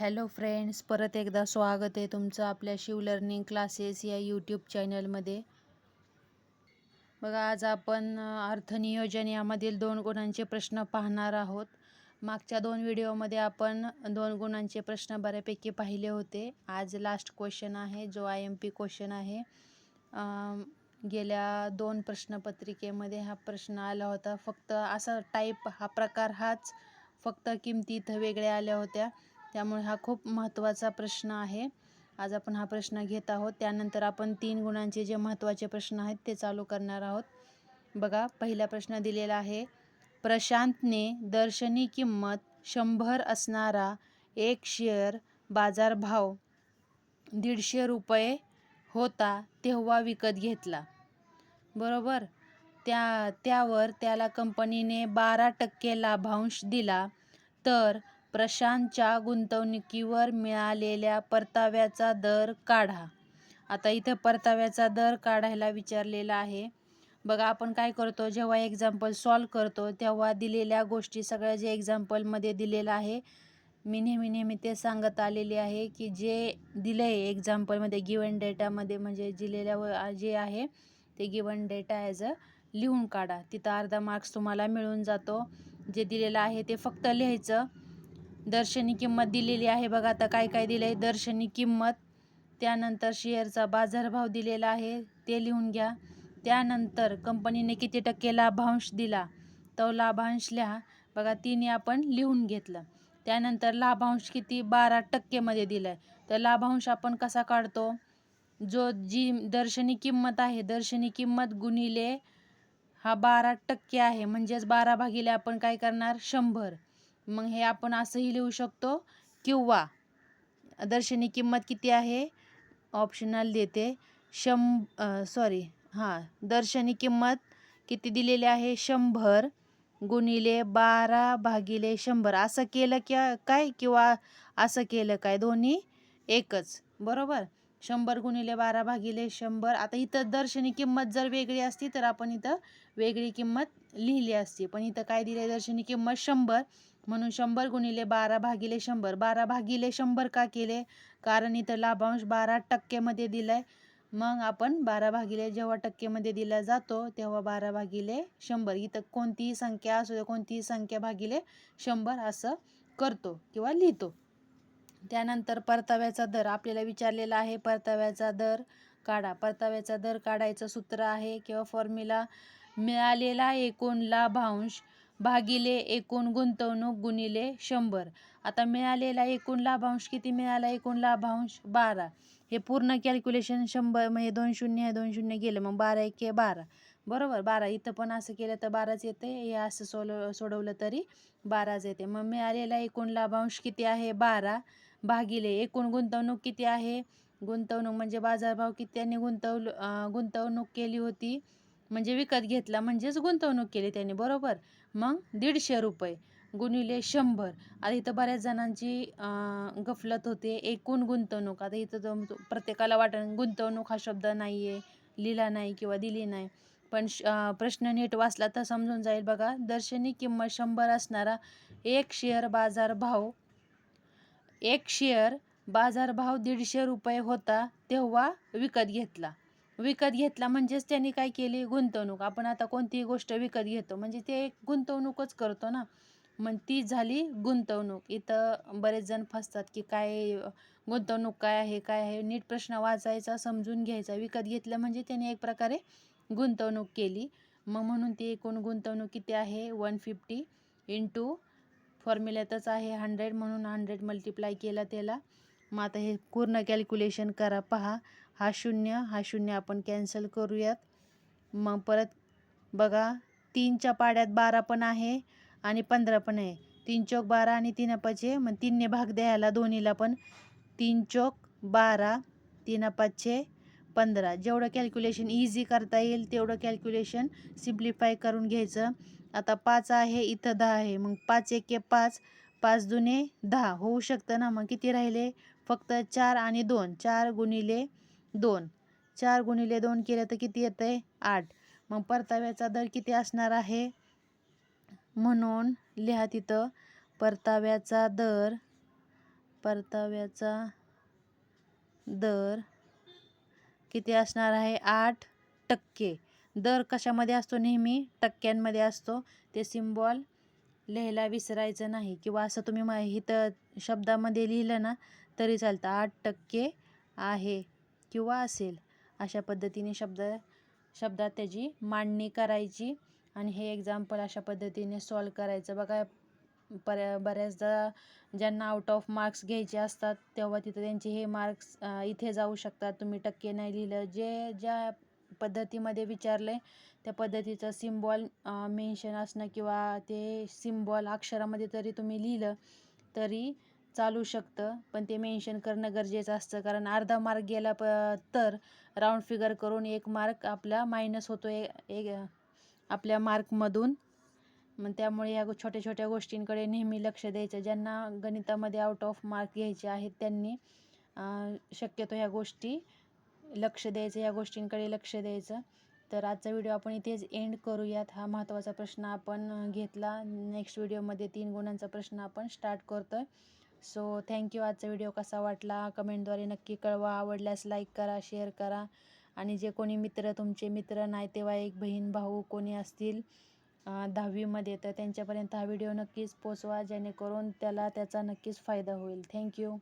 Hello friends परत एकदा स्वागत आहे तुमचं आपल्या शिव लर्निंग क्लासेस या यूट्यूब चॅनलमध्ये बघा आज आपण अर्थनियोजन यामधील दोन गुणांचे प्रश्न पाहणार आहोत. मागच्या दोन व्हिडिओमध्ये आपण दोन गुणांचे प्रश्न बऱ्यापैकी पाहिले होते. आज लास्ट क्वेश्चन आहे जो आय एम पी क्वेश्चन आहे. गेल्या दोन प्रश्नपत्रिकेमध्ये हा प्रश्न आला होता. फक्त असा टाईप हा प्रकार हाच फक्त किमती इथं वेगळ्या आल्या होत्या. त्यामुळे हा खूप महत्त्वाचा प्रश्न आहे. आज आपण हा प्रश्न घेत आहोत. त्यानंतर आपण तीन गुणांचे जे महत्त्वाचे प्रश्न आहेत ते चालू करणार आहोत. बघा पहिला प्रश्न दिलेला आहे प्रशांतने दर्शनी किंमत शंभर असणारा एक शेअर बाजारभाव दीडशे रुपये होता तेव्हा विकत घेतला. बरोबर? त्या त्यावर त्याला कंपनीने बारा टक्के लाभांश दिला. तर प्रशांतच्या गुंतवणुकीवर मिळालेल्या परताव्याचा दर काढा. आता इथं परताव्याचा दर काढायला विचारलेला आहे. बघा आपण काय करतो? जेव्हा एक्झाम्पल सॉल्व करतो तेव्हा दिलेल्या गोष्टी सगळ्या जे एक्झाम्पलमध्ये दिलेलं आहे मी नेहमी नेहमी ते सांगत आलेले आहे की जे दिलं आहे एक्झाम्पलमध्ये गिवन डेटामध्ये म्हणजे दिलेल्या व- जे आहे ते गिवन डेटा ॲज अ लिहून काढा. तिथं अर्धा मार्क्स तुम्हाला मिळून जातो. जे दिलेलं आहे ते फक्त लिहायचं. दर्शनी किंमत दिलेली आहे बघा. आता काय काय दिलं आहे दर्शनी किंमत. त्यानंतर शेअरचा बाजारभाव दिलेला आहे. ते लिहून घ्या. त्यानंतर कंपनीने किती टक्के लाभांश दिला? तो लाभांश लिहा. बघा तिने आपण लिहून घेतलं. त्यानंतर लाभांश किती? बारा टक्केमध्ये दिला आहे तर लाभांश आपण कसा काढतो? जो जी दर्शनी किंमत आहे दर्शनी किंमत गुणिले हा बारा टक्के आहे. म्हणजेच बारा भागिले आपण काय करणार? शंभर. मग हे आपण असंही लिहू शकतो. किंवा दर्शनी किंमत किती आहे? ऑप्शनल देते. शं सॉरी हां दर्शनी किंमत किती दिलेली आहे? शंभर गुणिले बारा भागिले शंभर. असं केलं की काय? किंवा असं केलं काय? दोन्ही एकच. बरोबर? शंभर गुणिले बारा भागिले शंभर. आता इथं दर्शनी किंमत जर वेगळी असती तर आपण इथं वेगळी किंमत लिहिली असते. पण इथं काय दिले दर्शनी किंमत शंभर म्हणून शंभर गुणिले बारा भागिले शंभर. बारा भागिले शंभर का केले? कारण इथं लाभांश बारा टक्केमध्ये दिला आहे मग आपण बारा भागिले जेव्हा टक्केमध्ये दिला जातो तेव्हा बारा भागिले शंभर. इथं कोणतीही संख्या असू दे कोणतीही संख्या भागिले शंभर असं करतो किंवा लिहितो. त्यानंतर परताव्याचा दर. आपल्याला विचारलेला आहे परताव्याचा दर काढा. परताव्याचा दर काढायचं सूत्र आहे किंवा फॉर्म्युला मिळालेला एकूण लाभांश भागिले एकूण गुंतवणूक गुणिले शंभर. आता मिळालेला एकूण लाभांश किती मिळाला? एकूण लाभांश बारा. हे पूर्ण कॅल्क्युलेशन शंभर म्हणजे दोन शून्य हे दोन शून्य गेलं मग बारा एके बारा. बरोबर? बारा. इथं पण असं केलं तर बाराच येते हे असं सोडव सोडवलं तरी बाराच येते. मग मिळालेला एकूण लाभांश किती आहे? बारा. भागिले एकूण गुंतवणूक किती आहे? गुंतवणूक म्हणजे बाजारभाव किती त्यांनी गुंतवल गुंतवणूक केली होती. म्हणजे विकत घेतला म्हणजेच गुंतवणूक केली त्यांनी बरोबर? मग दीडशे रुपये गुणिले शंभर. आता इथं बऱ्याच जणांची गफलत होते एकूण गुंतवणूक. आता इथं तो प्रत्येकाला वाटण गुंतवणूक हा शब्द नाही आहे लिहिला नाही किंवा दिली नाही. पण श- प्रश्न नीट वाचला तर समजून जाईल बघा. दर्शनी किंमत शंभर असणारा एक शेअर बाजार भाव एक शेअर बाजारभाव दीडशे रुपये होता तेव्हा विकत घेतला. विकत घेतला म्हणजेच त्यांनी काय केली? गुंतवणूक. आपण आता कोणतीही गोष्ट विकत घेतो म्हणजे ते एक गुंतवणूकच करतो ना. मग ती झाली गुंतवणूक. इथं बरेच जण फसतात की काय गुंतवणूक काय आहे काय आहे? नीट प्रश्न वाचायचा समजून घ्यायचा. विकत घेतलं म्हणजे त्याने एक प्रकारे गुंतवणूक केली. मग म्हणून ती एकूण गुंतवणूक किती आहे? वन फिफ्टी इंटू फॉर्म्युल्यातच आहे हंड्रेड म्हणून हंड्रेड मल्टिप्लाय केला त्याला. मग आता हे पूर्ण कॅल्क्युलेशन करा पहा. हा शून्य हा शून्य आपण कॅन्सल करूयात. मग परत बघा तीनच्या पाड्यात बारा पण आहे आणि पंधरा पण आहे. तीन चौक बारा आणि तीन पाचशे मग तीनने भाग द्यायला दोन्हीला पण तीन चौक बारा तीन पाचशे पंधरा. जेवढं कॅल्क्युलेशन इझी करता येईल तेवढं कॅल्क्युलेशन सिम्प्लिफाय करून घ्यायचं. आता पाच आहे इथं दहा आहे. मग पाच एके पाच. पाच दुने दहा. होऊ शकतं ना मग किती राहिले? फक्त चार आणि दोन. चार गुणिले दोन. चार गुणिले दोन केलं तर किती येतं आहे आठ. मग परताव्याचा दर किती असणार आहे? म्हणून लिहा तिथं परताव्याचा दर परताव्याचा दर किती असणार आहे? आठ टक्के. दर कशामध्ये असतो नेहमी? टक्क्यांमध्ये असतो. ते सिम्बॉल लिहायला विसरायचं नाही. किंवा असं तुम्ही मा इथं शब्दामध्ये लिहिलं ना तरी चालतं. आठ टक्के आहे किंवा असेल अशा पद्धतीने शब्द शब्दात त्याची मांडणी करायची आणि हे एक्झाम्पल अशा पद्धतीने सॉल्व करायचं. बघा पर बऱ्याचदा ज्यांना आउट ऑफ मार्क्स घ्यायचे असतात तेव्हा तिथं त्यांचे हे मार्क्स इथे जाऊ शकतात. तुम्ही टक्के नाही लिहिलं. जे ज्या पद्धतीमध्ये विचारलं आहे त्या पद्धतीचं सिम्बॉल मेन्शन असणं किंवा ते सिम्बॉल अक्षरामध्ये तरी तुम्ही लिहिलं तरी चालू शकतं. पण ते मेन्शन करणं गरजेचं असतं. कारण अर्धा मार्क गेला प तर राऊंड फिगर करून एक मार्क आपला मायनस होतो एक आपल्या मार्कमधून मग त्यामुळे ह्या छोट्या छोट्या गोष्टींकडे नेहमी लक्ष द्यायचं. ज्यांना गणितामध्ये आउट ऑफ मार्क घ्यायचे आहेत त्यांनी शक्यतो ह्या गोष्टी लक्ष द्यायचं. ह्या गोष्टींकडे लक्ष द्यायचं. तर आजचा व्हिडिओ आपण इथेच एंड करूयात. हा महत्त्वाचा प्रश्न आपण घेतला. नेक्स्ट व्हिडिओमध्ये तीन गुणांचा प्रश्न आपण स्टार्ट करतो आहे सो थँक्यू आजचा व्हिडिओ कसा वाटला? कमेंटद्वारे नक्की कळवा. आवडल्यास लाईक करा शेअर करा. आणि जे कोणी मित्र तुमचे मित्र नाही तेव्हा एक बहीण भाऊ कोणी असतील दहावीमध्ये तर त्यांच्यापर्यंत हा व्हिडिओ नक्कीच पोचवा जेणेकरून त्याला त्याचा नक्कीच फायदा होईल. थँक्यू